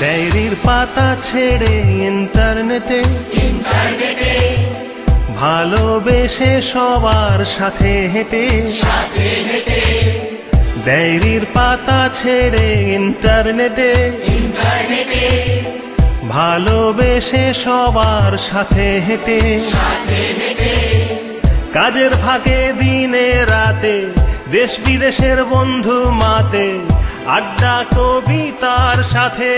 ডায়েরির পাতা ছেড়ে ইন্টারনেটে। ভালোবেসে সবার সাথে হেঁটে। ডায়েরির পাতা ছেড়ে ইন্টারনেটে। ভালোবেসে সবার সাথে হেঁটে। কাজের ফাঁকে দিনে রাতে দেশ বিদেশের বন্ধু মাতে। আড্ডা কবিতার সাথে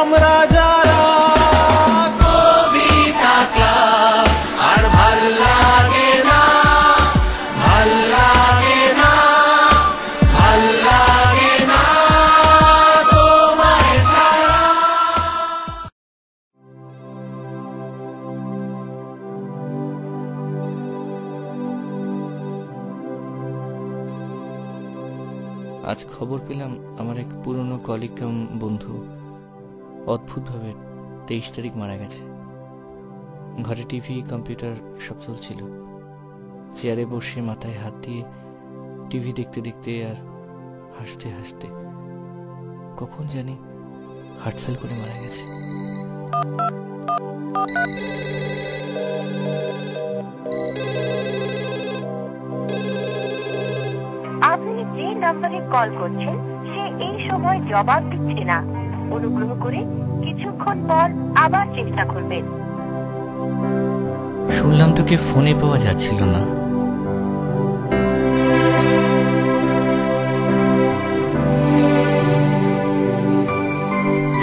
আমরা যারা আজ খবর পেলাম আমার এক পুরনো কলিকাম বন্ধু অদ্ভুতভাবে তেইশ তারিখ মারা গেছে। ঘরে টিভি কম্পিউটার সব চলছিল। চেয়ারে বসে মাথায় হাত দিয়ে টিভি দেখতে দেখতে আর হাসতে হাসতে কখন জানি হার্ট ফেল করে মারা গেছে। আপনি নাম্বারে কল করছেন সে এই সময় জবাব দিচ্ছে না। অনুগ্রহ করে কিছুক্ষণ পর আবার চেষ্টা করবেন শুনলাম তোকে ফোনে পাওয়া যাচ্ছিল না।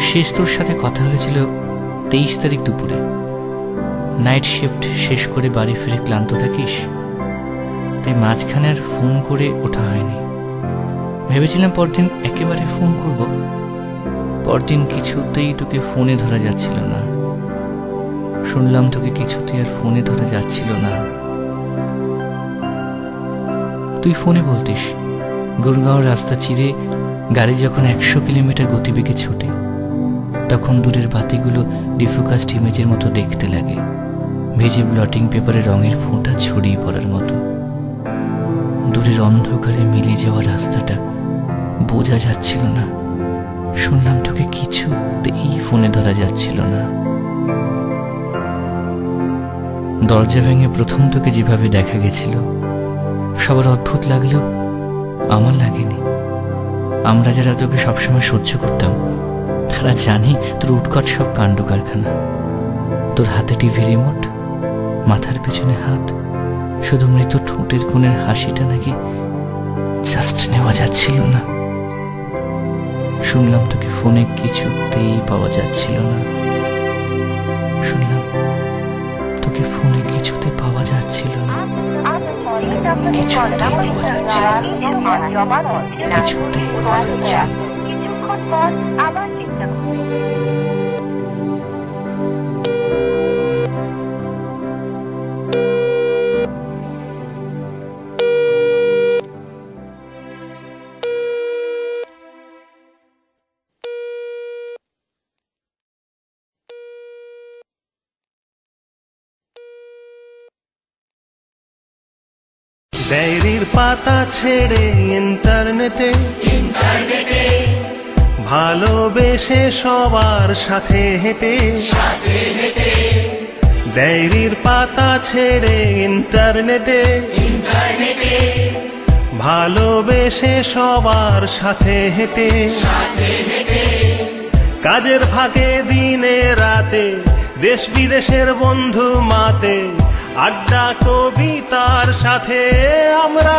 শেষ তোর সাথে কথা হয়েছিল তেইশ তারিখ দুপুরে। নাইট শিফট শেষ করে বাড়ি ফিরে ক্লান্ত থাকিস, তাই মাঝখানে আর ফোন করে ওঠা হয়নি। ভেবেছিলাম পরদিন একেবারে ফোন করব। পরদিন কিছুতেই তোকে ফোনে ধরা যাচ্ছিল না। শুনলাম তোকে কিছুতেই আর ফোনে ধরা যাচ্ছিল না। তুই ফোনে বলতিস গুরগাঁও রাস্তা চিরে গাড়ি যখন একশো কিলোমিটার গতিবেগে ছোটে, তখন দূরের বাতিগুলো ডিফোকাস্ট ইমেজের মতো দেখতে লাগে, ভেজে ব্লটিং পেপারে রঙের ফোঁটা ছড়িয়ে পড়ার মতো। দূরের অন্ধকারে মিলিয়ে যাওয়া রাস্তাটা বোঝা যাচ্ছিল না। শুনলাম তোকে কিছুতেই ফোনে ধরা যাচ্ছিল না। দরজা ভেঙে প্রথম তোকে যেভাবে দেখা গেছিল, সবার অদ্ভুত লাগলেও আমার লাগেনি। আমরা যারা তোকে সবসময় সহ্য করতাম, তারা জানি তোর উৎকট সব কাণ্ড কারখানা তোর হাতে টিভি রিমোট, মাথার পেছনে হাত, শুধু মৃত ঠোঁটের কোণের হাসিটা নাকি জাস্ট নেওয়া যাচ্ছিল না। শুনলাম তোকে ফোনে কিছুতেই পাওয়া যাচ্ছিল না। শুনলাম তোকে ফোনে কিছুতে পাওয়া যাচ্ছিল না। কিছুতেই পাওয়া যাচ্ছিল কিছুতেই পাওয়া যাচ্ছে ডায়েরির পাতা ছেড়ে ইন্টারনেটে। ভালোবেসে সবার সাথে হেঁটে। ডায়েরির পাতা ছেড়ে ইন্টারনেটে। ভালোবেসে সবার সাথে হেঁটে। কাজের ফাঁকে দিনে রাতে দেশ বিদেশের বন্ধু মাতে। আড্ডা কবিতার সাথে আমরা